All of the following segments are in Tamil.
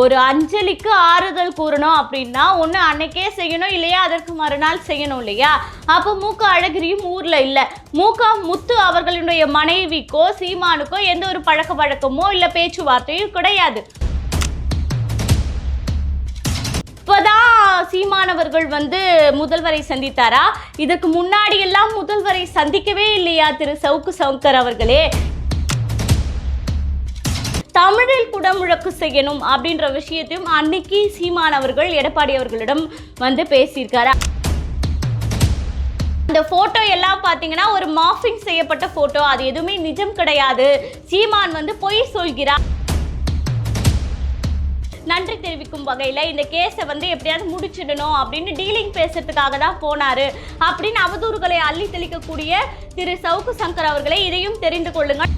ஒரு அஞ்சலிக்கு ஆறுதல் கூறணும் அப்படின்னா ஒன்று அன்னைக்கே செய்யணும் இல்லையா? அதற்கு மறுநாள் செய்யணும் இல்லையா? அப்போ மூக்க அழகிரியும் ஊரில் இல்லை. மூக்கா முத்து அவர்களுடைய மனைவிக்கோ சீமானுக்கோ எந்த ஒரு பழக்க வழக்கமோ இல்லை பேச்சுவார்த்தையும் கிடையாது. இப்போதான் சீமானவர்கள் வந்து முதல்வரை சந்தித்தாரா? இதுக்கு முன்னாடி எல்லாம் முதல்வரை சந்திக்கவே இல்லையா திரு சவுக்கு சவுக்கர் அவர்களே? தமிழில் குடமுழக்கு செய்யணும் அப்படின்ற விஷயத்தையும் அன்னைக்கு சீமான் அவர்கள் எடப்பாடி அவர்களிடம் வந்து பேசியிருக்காரு. அந்த போட்டோ எல்லாம் பார்த்தீங்கன்னா ஒரு மாஃபிங் செய்யப்பட்ட போட்டோ அது எதுவுமே நிஜம் கிடையாது. சீமான் வந்து பொய் சொல்கிறார். நன்றி தெரிவிக்கும் வகையில் இந்த கேஸை வந்து எப்படியாவது முடிச்சிடணும் அப்படின்னு டீலிங் பேசுறதுக்காக தான் போனார். அப்படின்னு அவதூறுகளை அள்ளி தெளிக்கக்கூடிய திரு சவுக்கு சங்கர் அவர்களே இதையும் தெரிந்து கொள்ளுங்கள்.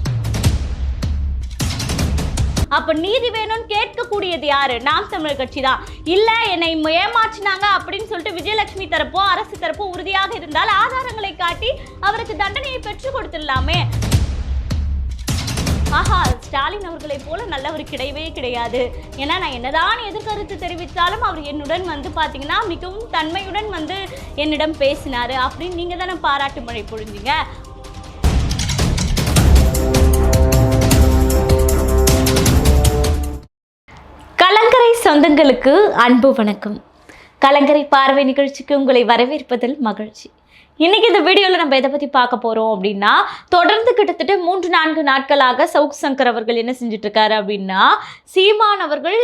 அப்ப நீதி வேணும்னு கேட்கக்கூடியது யாரு? நாம் தமிழர் கட்சி தான் இல்ல என்னை ஏமாற்றினாங்க அப்படின்னு சொல்லிட்டு விஜயலட்சுமி தரப்போ அரசு தரப்போ உறுதியாக இருந்தால் ஆதாரங்களை காட்டி அவருக்கு தண்டனையை பெற்றுக் கொடுத்துடலாமே. ஆஹா ஸ்டாலின் அவர்களை போல நல்லவர் கிடையவே கிடையாது. ஏன்னா நான் என்னதான் எதிர்கருத்து தெரிவித்தாலும் அவர் என்னுடன் வந்து பார்த்தீங்கன்னா மிகவும் தன்மையுடன் வந்து என்னிடம் பேசினார். அப்படின்னு நீங்கள் தானே பாராட்டு மழை பொழிந்தீங்க. சொந்தங்களுக்கு அன்பு வணக்கம். கலங்கரை பார்வை நிகழ்ச்சிக்கு உங்களை வரவேற்பதில் மகிழ்ச்சி. இன்னைக்கு இந்த வீடியோவில் நம்ம எதை பற்றி பார்க்க போகிறோம் அப்படின்னா தொடர்ந்து கிட்டத்தட்ட மூன்று நான்கு நாட்களாக சவுக் சங்கர் அவர்கள் என்ன செஞ்சுட்டு இருக்காரு அப்படின்னா சீமான் அவர்கள்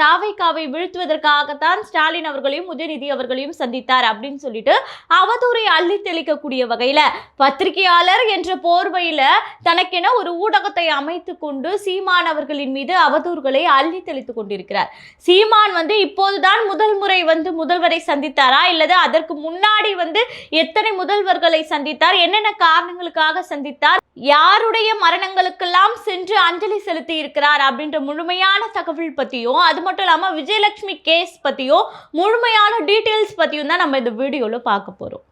தாவைக்காவை வீழ்த்துவதற்காகத்தான் ஸ்டாலின் அவர்களையும் உதயநிதி அவர்களையும் சந்தித்தார் அப்படின்னு சொல்லிட்டு அவதூறை அள்ளி தெளிக்கக்கூடிய வகையில் பத்திரிகையாளர் என்ற போர்வையில் தனக்கென ஒரு ஊடகத்தை அமைத்து கொண்டு சீமான் அவர்களின் மீது அவதூறுகளை அள்ளி தெளித்து கொண்டிருக்கிறார். சீமான் வந்து இப்போதுதான் முதல் முறை வந்து முதல்வரை சந்தித்தாரா? இல்லது அதற்கு முன்னாடி வந்து எத்தனை முதல்வர்களை சந்தித்தார். என்னென்ன காரணங்களுக்காக சந்தித்தார்? யாருடைய மரணங்களுக்கெல்லாம் சென்று அஞ்சலி செலுத்தி இருக்கிறார் அப்படின்ற முழுமையான தகவல் பத்தியும் அது மட்டும் இல்லாம விஜயலட்சுமி கேஸ் பத்தியும் முழுமையான டீட்டெயில்ஸ் பத்தியும் தான் நம்ம இந்த வீடியோல பார்க்க போறோம்.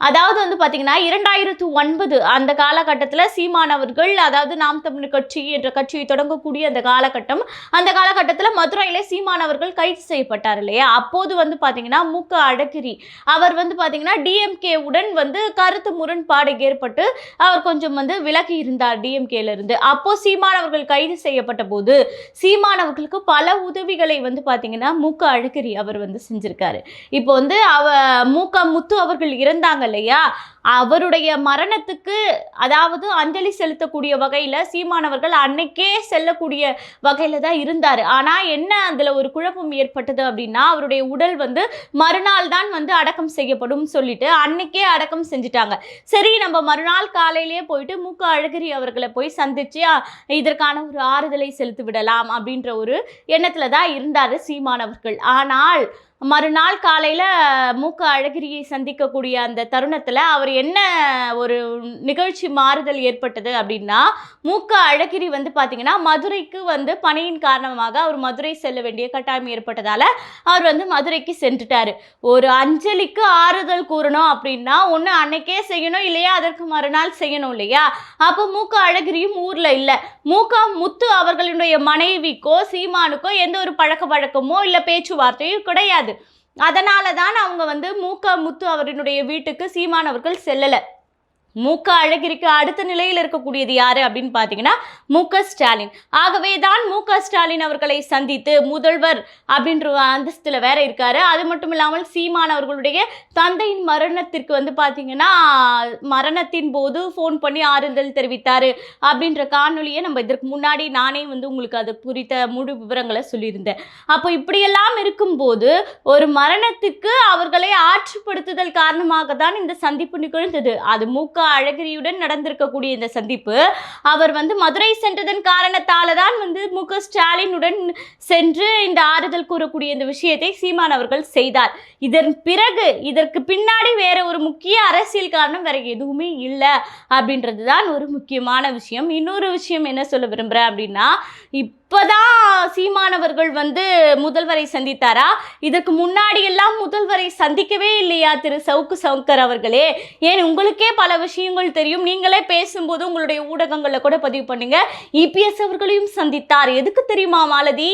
அதாவது வந்து பார்த்தீங்கன்னா இரண்டாயிரத்து ஒன்பது அந்த காலகட்டத்தில் சீமானவர்கள் அதாவது நாம் தமிழ் கட்சி என்ற கட்சியை தொடங்கக்கூடிய அந்த காலகட்டம் அந்த காலகட்டத்தில் மதுரையில் சீமானவர்கள் கைது செய்யப்பட்டார் இல்லையா? அப்போது வந்து பார்த்தீங்கன்னா மூக்க அழகிரி அவர் வந்து பார்த்தீங்கன்னா டிஎம்கே உடன் வந்து கருத்து முரண்பாடு ஏற்பட்டு அவர் கொஞ்சம் வந்து விலகி இருந்தார் டிஎம்கேலேருந்து அப்போ சீமானவர்கள் கைது செய்யப்பட்ட போது சீமானவர்களுக்கு பல உதவிகளை வந்து பார்த்தீங்கன்னா மூக்க அழகிரி அவர் வந்து செஞ்சிருக்காரு. இப்போ வந்து அவ மூக்க முத்து அவர்கள் இறந்தாங்க இல்லையா? அவருடைய மரணத்துக்கு அதாவது அஞ்சலி செலுத்தக்கூடிய வகையில் சீமானவர்கள் அன்னைக்கே செல்லக்கூடிய வகையில் தான் இருந்தார். ஆனால் என்ன அதில் ஒரு குழப்பம் ஏற்பட்டது அப்படின்னா அவருடைய உடல் வந்து மறுநாள் தான் வந்து அடக்கம் செய்யப்படும் சொல்லிட்டு அன்னைக்கே அடக்கம் செஞ்சுட்டாங்க. சரி நம்ம மறுநாள் காலையிலேயே போயிட்டு மூக்க அழகிரி அவர்களை போய் சந்திச்சு இதற்கான ஒரு ஆறுதலை செலுத்தி விடலாம் அப்படின்ற ஒரு எண்ணத்தில் தான் இருந்தார் சீமானவர்கள். ஆனால் மறுநாள் காலையில் மூக்க அழகிரியை சந்திக்கக்கூடிய அந்த தருணத்தில் அவர் என்ன ஒரு நிகழ்ச்சி மாறுதல் ஏற்பட்டது அப்படின்னா மூக்க அழகிரி வந்து பார்த்தீங்கன்னா மதுரைக்கு வந்து பணியின் காரணமாக அவர் மதுரை செல்ல வேண்டிய கட்டாயம் ஏற்பட்டதால் அவர் வந்து மதுரைக்கு சென்றுட்டார். ஒரு அஞ்சலிக்கு ஆறுதல் கூறணும் அப்படின்னா ஒன்று அன்னைக்கே செய்யணும் இல்லையா? அதற்கு மறுநாள் செய்யணும் இல்லையா? அப்போ மூக்க அழகிரியும் ஊரில் இல்லை. மூக்கா முத்து அவர்களுடைய மனைவிக்கோ சீமானுக்கோ எந்த ஒரு பழக்க வழக்கமோ இல்லை பேச்சுவார்த்தையும் கிடையாது. அதனால தான் அவங்க வந்து மூக்க முத்து அவரினுடைய வீட்டுக்கு சீமான் அவர்கள் செல்லலை. மூக்க அழகிரிக்கு அடுத்த நிலையில் இருக்கக்கூடியது யாரு அப்படின்னு பார்த்தீங்கன்னா மூக்க ஸ்டாலின். ஆகவே தான் மூக்க ஸ்டாலின் அவர்களை சந்தித்து முதல்வர் அப்படின்ற அந்தஸ்தில் வேற இருக்காரு. அது மட்டும் இல்லாமல் சீமான் அவர்களுடைய தந்தையின் மரணத்திற்கு வந்து பார்த்தீங்கன்னா மரணத்தின் போது ஃபோன் பண்ணி ஆறுதல் தெரிவித்தார் அப்படின்ற காணொலியை நம்ம இதற்கு முன்னாடி நானே வந்து உங்களுக்கு அது குறித்த முழு விவரங்களை சொல்லியிருந்தேன். அப்போ இப்படியெல்லாம் இருக்கும்போது ஒரு மரணத்துக்கு அவர்களை ஆற்றுப்படுத்துதல் காரணமாக தான் இந்த சந்திப்பு நிகழ்ந்தது. அது மூக்க அழகிரியுடன் நடந்திருக்கக்கூடிய இந்த சந்திப்பு. அவர் வந்து மதுரை சென்றதன் காரணத்தால தான் வந்து மு க ஸ்டாலினுடன் சென்று இந்த ஆறுதல் கூறக்கூடிய இந்த விஷயத்தை சீமான் அவர்கள் செய்தார். இதன் பிறகு இதற்கு பின்னாடி வேற ஒரு முக்கிய அரசியல் காரணம் வேற எதுவுமே இல்லை அப்படின்றது தான் ஒரு முக்கியமான விஷயம். இன்னொரு விஷயம் என்ன சொல்ல விரும்புகிறேன் அப்படின்னா இப் இப்பதான் சீமானவர்கள் வந்து முதல்வரை சந்தித்தாரா? இதற்கு முன்னாடி எல்லாம் முதல்வரை சந்திக்கவே இல்லையா திரு சவுக்கு சவுக்கர் அவர்களே? ஏன் உங்களுக்கே பல விஷயங்கள் தெரியும். நீங்களே பேசும்போது உங்களுடைய ஊடகங்களில் கூட பதிவு பண்ணுங்க. இபிஎஸ் அவர்களையும் சந்தித்தார். எதுக்கு தெரியுமா மாலதி?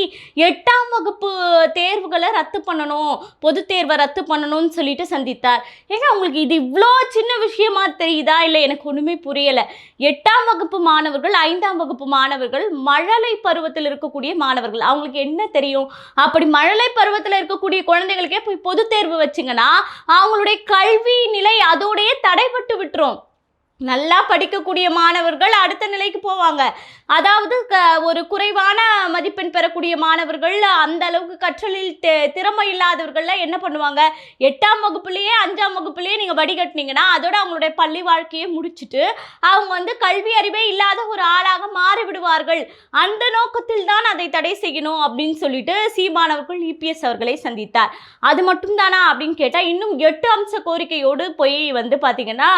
எட்டாம் வகுப்பு தேர்வுகளை ரத்து பண்ணணும் பொது தேர்வை ரத்து பண்ணணும்னு சொல்லிட்டு சந்தித்தார். ஏங்க உங்களுக்கு இது இவ்வளோ சின்ன விஷயமா தெரியுதா? இல்லை எனக்கு ஒன்றுமே புரியலை. எட்டாம் வகுப்பு மாணவர்கள் ஐந்தாம் வகுப்பு மாணவர்கள் மழலை பருவத்தில் இருக்கக்கூடிய மாணவர்கள். அவங்களுக்கு என்ன தெரியும்? அப்படி மழலை பருவத்தில் இருக்கக்கூடிய குழந்தைகளுக்கே போய் பொது தேர்வு வச்சிங்கன்னா அவங்களுடைய கல்வி நிலை அதோடைய தடைபட்டு விட்டுரும். நல்லா படிக்கக்கூடிய மாணவர்கள் அடுத்த நிலைக்கு போவாங்க. அதாவது க ஒரு குறைவான மதிப்பெண் பெறக்கூடிய மாணவர்கள் அந்த அளவுக்கு கற்றலில் தெ- திறமை இல்லாதவர்கள்லாம் என்ன பண்ணுவாங்க? எட்டாம் வகுப்புலேயே அஞ்சாம் வகுப்புலேயே நீங்கள் வடிகட்டினீங்கன்னா அதோட அவங்களுடைய பள்ளி வாழ்க்கையை முடிச்சுட்டு அவங்க வந்து கல்வி அறிவே இல்லாத ஒரு ஆளாக மாறிவிடுவார்கள். அந்த நோக்கத்தில் தான் அதை தடை செய்யணும் அப்படின்னு சொல்லிட்டு சீமானவர்கள் இபிஎஸ் அவர்களை சந்தித்தார். அது மட்டும் தானா அப்படின்னு கேட்டால் இன்னும் எட்டு அம்ச கோரிக்கையோடு போய் வந்து பார்த்தீங்கன்னா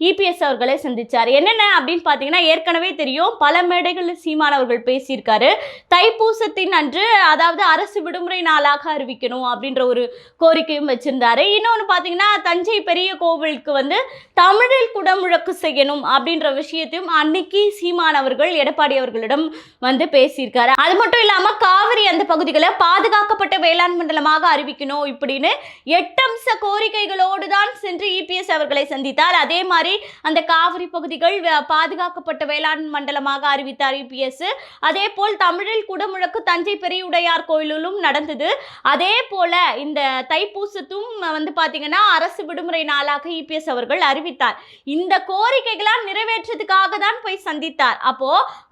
இபிஎஸ் அவர்கள் சந்திச்சார். என்னென்ன அப்படின்னு பார்த்தீங்கன்னா ஏற்கனவே தெரியும் பல மேடைகளில் சீமான் அவர்கள் பேசியிருக்காரு. தைப்பூசத்தின் அன்று அதாவது அரசு விடுமுறை நாளாக அறிவிக்கணும் அப்படின்ற ஒரு கோரிக்கையும் வச்சிருந்தாரு. இன்னொன்று பார்த்தீங்கன்னா தஞ்சை பெரிய கோவிலுக்கு வந்து தமிழில் குடமுழக்கு செய்யணும் அப்படின்ற விஷயத்தையும் அன்னைக்கு சீமான் அவர்கள் எடப்பாடி அவர்களிடம் வந்து பேசியிருக்காரு. அது மட்டும் இல்லாமல் காவிரி அந்த பகுதிகளை பாதுகாக்கப்பட்ட வேளாண் மண்டலமாக அறிவிக்கணும் இப்படின்னு எட்டம்ச கோரிக்கைகளோடு தான் சென்று இபிஎஸ் அவர்களை சந்தித்தார். அதே மாதிரி அந்த காவிரி பகுதிகள் பாதுகாக்கப்பட்ட வேளாண் மண்டலமாக அறிவித்தார் இபிஎஸ் அதே போல் தமிழில் குடமுழக்கு தஞ்சை பெரியுடையார் கோயிலிலும் நடந்தது. அதே போல இந்த தைப்பூசத்தும் வந்து பார்த்தீங்கன்னா அரசு விடுமுறை நாளாக இபிஎஸ் அவர்கள் அறிவித்தார். இந்த கோரிக்கைகளால் நிறைவேற்றதுக்காக தான் போய் சந்தித்தார். அப்போ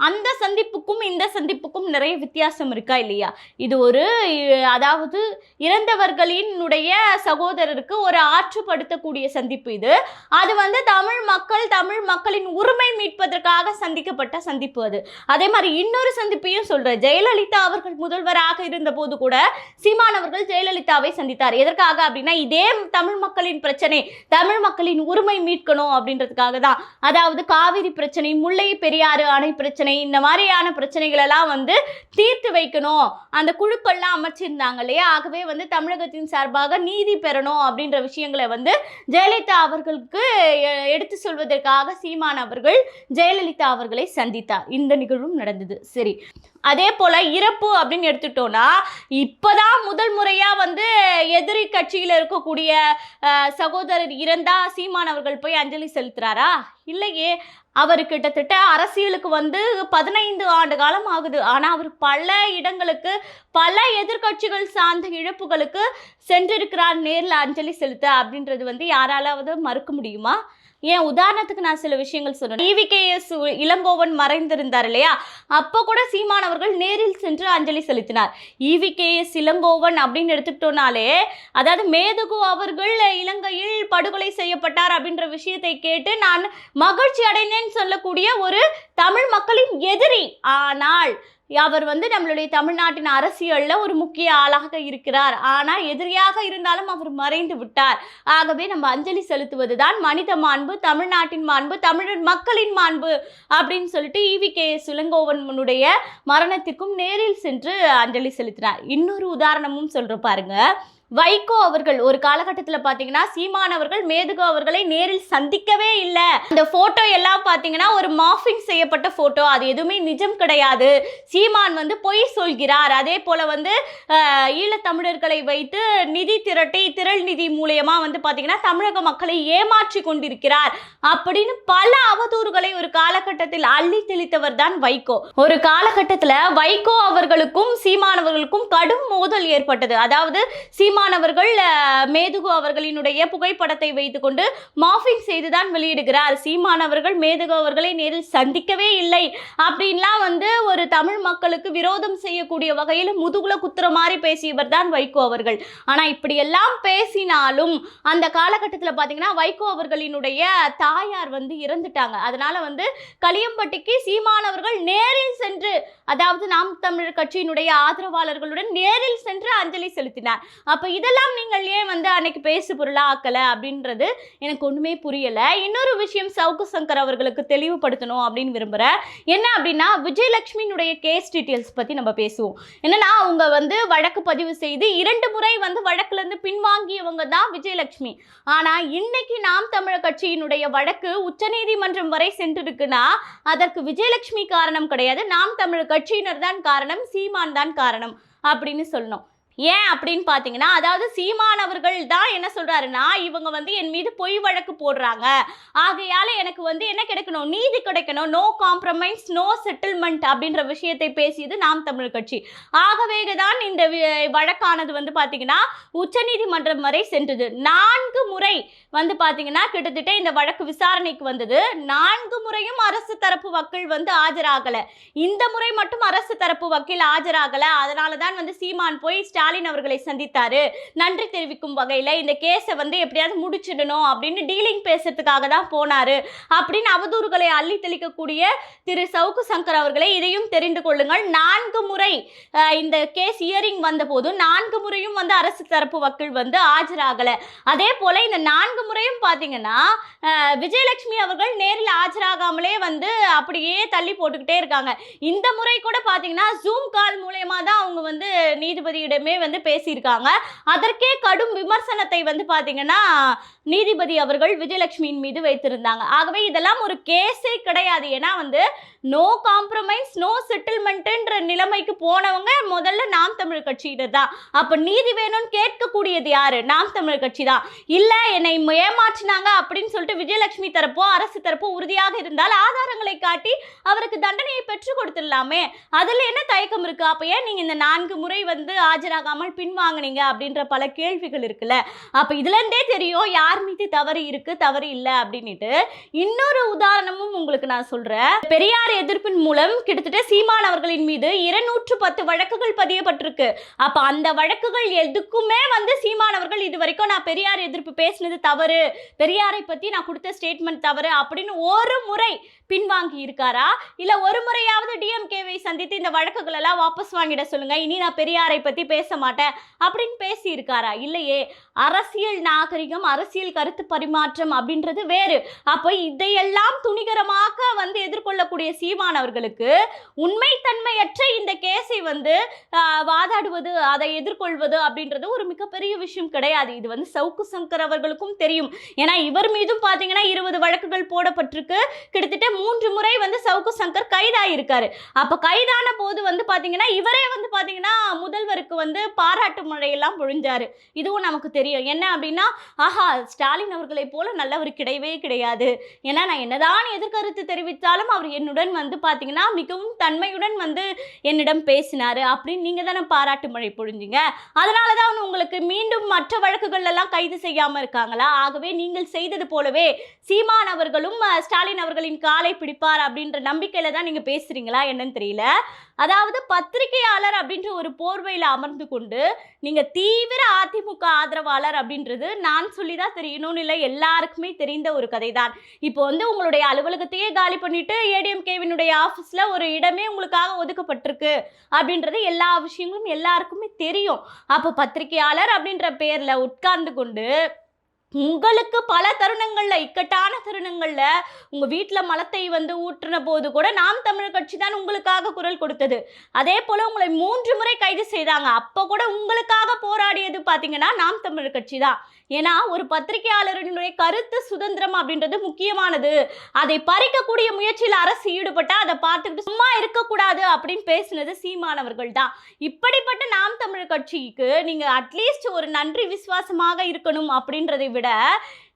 அந்த சந்திப்புக்கும் இந்த சந்திப்புக்கும் நிறைய வித்தியாசம் இருக்கா இல்லையா? இது ஒரு அதாவது இறந்தவர்களினுடைய சகோதரருக்கு ஒரு ஆற்றுப்படுத்தக்கூடிய சந்திப்பு இது. அது வந்து தமிழ் மக்கள் தமிழ் மக்களின் உரிமை மீட்பதற்காக சந்திக்கப்பட்ட சந்திப்பு அது. அதே மாதிரி இன்னொரு சந்திப்பையும் சொல்றேன். ஜெயலலிதா அவர்கள் முதல்வராக இருந்த போது கூட சீமான் அவர்கள் ஜெயலலிதாவை சந்தித்தார். எதற்காக அப்படின்னா இதே தமிழ் மக்களின் பிரச்சனை தமிழ் மக்களின் உரிமை மீட்கணும் அப்படின்றதுக்காக தான். அதாவது காவிரி பிரச்சனை முல்லை பெரியாறு அணை பிரச்சனை இந்த மாதிரியான பிரச்சனைகள் எல்லாம் வந்து தீர்த்து வைக்கணும். அந்த குழுக்கள்லாம் அமைச்சிருந்தாங்க இல்லையா? ஆகவே வந்து தமிழகத்தின் சார்பாக நீதி பெறணும் அப்படின்ற விஷயங்களை வந்து ஜெயலலிதா அவர்களுக்கு எடுத்து சொல்வதற்கு சொல்வதற்காக சீமான் அவர்கள் ஜெயலலிதா அவர்களை சந்தித்தார். இந்த நிகழ்வும் நடந்தது. சரி. அதே போல இறப்பு அப்படின்னு எடுத்துட்டோன்னா இப்போதான் முதல் முறையாக வந்து எதிரி கட்சியில் இருக்கக்கூடிய சகோதரர் இறந்தா சீமான் அவர்கள் போய் அஞ்சலி செலுத்துறாரா? இல்லையே. அவர் கிட்டத்தட்ட அரசியலுக்கு வந்து பதினைந்து ஆண்டு காலம் ஆகுது. ஆனால் அவர் பல இடங்களுக்கு பல எதிர்க்கட்சிகள் சார்ந்த இழப்புகளுக்கு சென்றிருக்கிறார் நேரில் அஞ்சலி செலுத்த அப்படின்றது வந்து யாராலாவது மறுக்க முடியுமா? ஏன் உதாரணத்துக்கு நான் சில விஷயங்கள் சொல்றேன். டிவிகேஎஸ் இளங்கோவன் மறைந்திருந்தார் இல்லையா? அப்போ கூட சீமான் அவர்கள் நேரில் சென்று அஞ்சலி செலுத்தினார். இவிகேஎஸ் இளங்கோவன் அப்படின்னு எடுத்துக்கிட்டோம்னாலே அதாவது மேதுகு அவர்கள் இலங்கையில் படுகொலை செய்யப்பட்டார் அப்படின்ற விஷயத்தை கேட்டு நான் மகிழ்ச்சி அடைந்தேன்னு சொல்லக்கூடிய ஒரு தமிழ் மக்களின் எதிரி. ஆனால் அவர் வந்து நம்மளுடைய தமிழ்நாட்டின் அரசியலில் ஒரு முக்கிய ஆளாக இருக்கிறார். ஆனால் எதிரியாக இருந்தாலும் அவர் மறைந்து விட்டார். ஆகவே நம்ம அஞ்சலி செலுத்துவது தான் மனித மாண்பு தமிழ்நாட்டின் மாண்பு தமிழர் மக்களின் மாண்பு அப்படின்னு சொல்லிட்டு ஈவி கே. இளங்கோவனுடைய மரணத்திற்கும் நேரில் சென்று அஞ்சலி செலுத்தினார். இன்னொரு உதாரணமும் சொல்கிற பாருங்க. வைகோ அவர்கள் ஒரு காலகட்டத்தில் பார்த்தீங்கன்னா சீமான் அவர்கள் மேதுகோ அவர்களை நேரில் சந்திக்கவே இல்லை. அந்த போட்டோ எல்லாம் பார்த்தீங்கன்னா ஒரு மாஃபிங் செய்யப்பட்ட போட்டோ அது எதுவுமே நிஜம் கிடையாது. சீமான் வந்து பொய் சொல்கிறார். அதே போல வந்து ஈழத்தமிழர்களை வைத்து நிதி திரட்டி திரள் நிதி மூலியமா வந்து பார்த்தீங்கன்னா தமிழக மக்களை ஏமாற்றி கொண்டிருக்கிறார். அப்படின்னு பல அவதூறுகளை ஒரு காலகட்டத்தில் அள்ளி தெளித்தவர் தான் வைகோ. ஒரு காலகட்டத்தில் வைகோ அவர்களுக்கும் சீமானவர்களுக்கும் கடும் மோதல் ஏற்பட்டது. அதாவது சீமானவர்கள் மேதுகு அவர்களினுடைய புகைப்படத்தை வைத்துக்கொண்டு மாஃபிங் செய்துதான் வெளியிடுகிறார். சீமானவர்கள் மேதுகு அவர்களை நேரில் சந்திக்கவே இல்லை. அப்படின்லாம் வந்து ஒரு தமிழ் மக்களுக்கு விரோதம் செய்யக்கூடிய வகையில் முதுகுல குத்துற மாதிரி பேசியவர் தான் வைகோ அவர்கள். ஆனால் இப்படியெல்லாம் பேசினாலும் அந்த காலகட்டத்தில் பார்த்தீங்கன்னா வைகோ அவர்களினுடைய தாயார் வந்து இறந்துட்டாங்க. அதனால வந்து களியம்பட்டிக்கு சீமானவர்கள் நேரில் சென்று அதாவது நாம் தமிழர் கட்சியினுடைய ஆதரவாளர்களுடன் நேரில் சென்று அஞ்சலி செலுத்தினார். அப்போ இதெல்லாம் நீங்கள் ஏன் வந்து அன்னைக்கு பேசு பொருளாக ஆக்கலை அப்படின்றது எனக்கு ஒன்றுமே புரியலை. இன்னொரு விஷயம் சவுக்கு சங்கர் அவர்களுக்கு தெளிவுபடுத்தணும் அப்படின்னு விரும்புகிறேன் என்ன அப்படின்னா விஜயலட்சுமியினுடைய கேஸ் டீட்டெயில்ஸ் பற்றி நம்ம பேசுவோம். என்னன்னா அவங்க வந்து வழக்கு பதிவு செய்து இரண்டு முறை வந்து வழக்குலேருந்து பின்வாங்கியவங்க தான் விஜயலட்சுமி. ஆனால் இன்னைக்கு நாம் தமிழர் கட்சியினுடைய வழக்கு உச்சநீதிமன்றம் வரை சென்றிருக்குன்னா அதற்கு விஜயலட்சுமி காரணம் கிடையாது. நாம் தமிழர் கட்சியினர் தான் காரணம் சீமான் தான் காரணம் அப்படின்னு சொல்லணும். ஏன் அப்படின்னு பார்த்தீங்கன்னா அதாவது சீமானவர்கள் தான் என்ன சொல்கிறாருன்னா இவங்க வந்து என் மீது பொய் வழக்கு போடுறாங்க. ஆகையால் எனக்கு வந்து என்ன கிடைக்கணும்? நீதி கிடைக்கணும். நோ காம்ப்ரமைஸ் நோ செட்டில்மெண்ட் அப்படின்ற விஷயத்தை பேசியது நாம் தமிழ் கட்சி. ஆகவே தான் இந்த வழக்கானது வந்து பார்த்தீங்கன்னா உச்சநீதிமன்றம் வரை சென்றது. நான்கு முறை வந்து பார்த்தீங்கன்னா கிட்டத்தட்ட இந்த வழக்கு விசாரணைக்கு வந்தது. நான்கு முறையும் அரசு தரப்பு வக்கீல் வந்து ஆஜராகலை. இந்த முறை மட்டும் அரசு தரப்பு வக்கீல் ஆஜராகலை. அதனால தான் வந்து சீமான் போய் ஸ்டாலின் அவர்களை சந்தித்தாரு. நன்றி தெரிவிக்கும் வகையில இந்த கேஸை வந்து எப்படியாவது முடிச்சிடணும் அப்படின்னு டீலிங் பேசுறதுக்காக தான் போனாரு. அப்படின்னு அவதூறுகளை அள்ளி தெளிக்கக்கூடிய திரு சவுக்கு சங்கர் அவர்களே இதையும் தெரிந்து கொள்ளுங்கள். நான்கு முறை இந்த கேஸ் ஹியரிங் வந்தபோது நான்கு முறையும் வந்து அரசு தரப்பு வக்கீல் வந்து ஆஜராகல. அதே போல இந்த நான்கு முறையும் பார்த்தீங்கன்னா விஜயலட்சுமி அவர்கள் நேரில் ஆஜராகாமலே வந்து அப்படியே தள்ளி போட்டுக்கிட்டே இருக்காங்க. இந்த முறை கூட பார்த்தீங்கன்னா ஜூம் கால் மூலயமா தான் அவங்க வந்து நீதிபதியிடமே வந்து பேசியிருக்காங்க. அதற்கே கடும் விமர்சனத்தை வந்து பார்த்தீங்கன்னா நீதிபதி அவர்கள் விஜயலட்சுமியின் மீது வைத்திருந்தாங்க. ஆகவே இதெல்லாம் ஒரு கேஸே கிடையாது. ஏன்னா வந்து நோ காம்ப்ரமைஸ் நோ செட்டில்மெண்ட்டுன்ற நிலைமைக்கு போனவங்க முதல்ல நாம் தமிழ் கட்சியினர் தான். அப்ப நீதி வேணும்னு கேட்கக்கூடியது யாரு? நாம் தமிழ் கட்சி தான். இல்ல என்னை ஏமாற்றினாங்க அப்படின்னு சொல்லிட்டு விஜயலட்சுமி தரப்போ அரசு தரப்போ உறுதியாக இருந்தால் ஆதாரங்களை காட்டி அவருக்கு தண்டனையை பெற்று கொடுத்துடலாமே. அதுல என்ன தயக்கம் இருக்கு? அப்போ ஏன் நீங்க இந்த நான்கு முறை வந்து ஆஜராகாமல் பின்வாங்குனீங்க அப்படின்ற பல கேள்விகள் இருக்குல்ல. அப்ப இதுல இருந்தே தெரியும் யார் மீது தவறு இருக்கு தவறு இல்லை அப்படின்னுட்டு. இன்னொரு உதாரணமும் உங்களுக்கு நான் சொல்றேன். பெரியார் எதிர்ப்பின் மூலம் கிட்டத்தட்ட சீமான் அவர்களின் மீது இருநூற்று பத்து வழக்குகள் பதியப்பட்டிருக்கு. அப்ப அந்த வழக்குகள் எதுக்குமே வந்து சீமான் அவர்கள் இது வரைக்கும் நான் பெரியார் எதிர்ப்பு பேசினது தவறு. பெரியாரை பத்தி நான் கொடுத்த ஸ்டேட்மெண்ட் தவறு அப்படின்னு ஒரு முறை பின்வாங்கி இருக்காரா? இல்ல ஒரு முறையாவது டிஎம்கேவை சந்தித்து இந்த வழக்குகள் எல்லாம் வாபஸ் வாங்கிட சொல்லுங்க இனி நான் பெரியாரை பத்தி பேச மாட்டேன் அப்படின்னு பேசி இருக்காரா? இல்லையே. அரசியல் நாகரிகம் அரசியல் கருத்து பரிமாற்றம் அப்படின்றது வேறு. அப்ப இதையெல்லாம் துணிகரமாக வந்து எதிர்கொள்ளக்கூடிய சீமான் அவர்களுக்கு உண்மைத்தன்மையற்ற இந்த கேஸை வந்து வாதாடுவது அதை எதிர்கொள்வது அப்படின்றது ஒரு மிகப்பெரிய விஷயம் கிடையாது. இது வந்து சவுக்கு சங்கர் அவர்களுக்கும் தெரியும். ஏன்னா இவர் மீதும் பார்த்தீங்கன்னா இருபது வழக்குகள் போடப்பட்டிருக்கு. கிட்டத்தட்ட மூன்று முறை வந்து சவுக்கு சங்கர் கைதாயிருக்காரு. அப்போ கைதான போது வந்து பார்த்தீங்கன்னா இவரே வந்து பார்த்தீங்கன்னா முதல்வருக்கு வந்து பாராட்டு முறையெல்லாம் பொழிஞ்சாரு. இதுவும் நமக்கு தெரியும். என்ன அப்படின்னா ஆஹா ஸ்டாலின் அவர்களை போல நல்லவர் கிடையவே கிடையாது. ஏன்னா நான் என்னதான் எதிர்கருத்து தெரிவித்தாலும் அவர் என்னுடன் வந்து பார்த்தீங்கன்னா மிகவும் தன்மையுடன் வந்து என்னிடம் பேசினார். அப்படின்னு நீங்கள் தானே பாராட்டு மழை பொழிஞ்சிங்க. அதனால தான் உங்களுக்கு மீண்டும் மற்ற வழக்குகளெல்லாம் கைது செய்யாமல் இருக்காங்களா? ஆகவே நீங்கள் செய்தது போலவே சீமான் அவர்களும் ஸ்டாலின் அவர்களின் காலை பிடிப்பார் அப்படின்ற நம்பிக்கையில தான் நீங்கள் பேசுறீங்களா? என்னன்னு தெரியல. அதாவது பத்திரிகையாளர் அப்படின்ற ஒரு போர்வையில் அமர்ந்து கொண்டு நீங்கள் தீவிர அதிமுக ஆதரவாளர் அப்படின்றது நான் சொல்லி தான் தெரியணும்னு இல்லை எல்லாருக்குமே தெரிந்த ஒரு கதை தான் இப்போ வந்து உங்களுடைய அலுவலகத்தையே காலி பண்ணிட்டு ஏடிஎம்கே ஏடிஎம்கேவினுடைய ஆஃபீஸில் ஒரு இடமே உங்களுக்காக ஒதுக்கப்பட்டிருக்கு அப்படின்றது எல்லா விஷயங்களும் எல்லாருக்குமே தெரியும். அப்போ பத்திரிகையாளர் அப்படின்ற பேரில் உட்கார்ந்து கொண்டு உங்களுக்கு பல தருணங்களில் இக்கட்டான தருணங்களில் உங்கள் வீட்டில் மலத்தை வந்து ஊற்றின போது கூட நாம் தமிழர் கட்சி தான் உங்களுக்காக குரல் கொடுத்தது. அதே போல் உங்களை மூன்று முறை கைது செய்தாங்க. அப்போ கூட உங்களுக்காக போராடியது பார்த்தீங்கன்னா நாம் தமிழர் கட்சி தான். ஏன்னா ஒரு பத்திரிகையாளரினுடைய கருத்து சுதந்திரம் அப்படின்றது முக்கியமானது. அதை பறிக்கக்கூடிய முயற்சியில் அரசு ஈடுபட்டா அதை பார்த்துக்கிட்டு சும்மா இருக்கக்கூடாது அப்படின்னு பேசினது சீமானவர்கள் தான் இப்படிப்பட்ட நாம் தமிழர் கட்சிக்கு நீங்கள் அட்லீஸ்ட் ஒரு நன்றி விசுவாசமாக இருக்கணும் அப்படின்றதை விட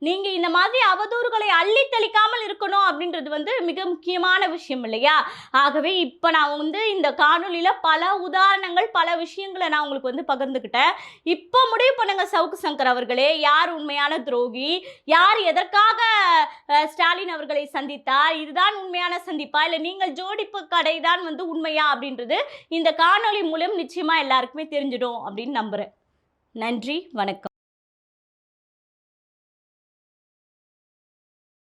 நீங்கள் இந்த மாதிரி அவதூறுகளை அள்ளி தெளிக்காமல் இருக்கணும் அப்படின்றது வந்து மிக முக்கியமான விஷயம் இல்லையா? ஆகவே இப்போ நான் வந்து இந்த காணொலியில் பல உதாரணங்கள் பல விஷயங்களை நான் உங்களுக்கு வந்து பகிர்ந்துக்கிட்டேன் இப்போ முடிவு பண்ணுங்க சவுக்கு சங்கர் அவர்களே. யார் உண்மையான துரோகி? யார் எதற்காக ஸ்டாலின் அவர்களை சந்தித்தார்? இதுதான் உண்மையான சந்திப்பா? இல்லை நீங்கள் ஜோடிப்பு கடை தான் வந்து உண்மையா? அப்படின்றது இந்த காணொலி மூலம் நிச்சயமாக எல்லாருக்குமே தெரிஞ்சிடும் அப்படின்னு நம்புகிறேன் நன்றி. வணக்கம்.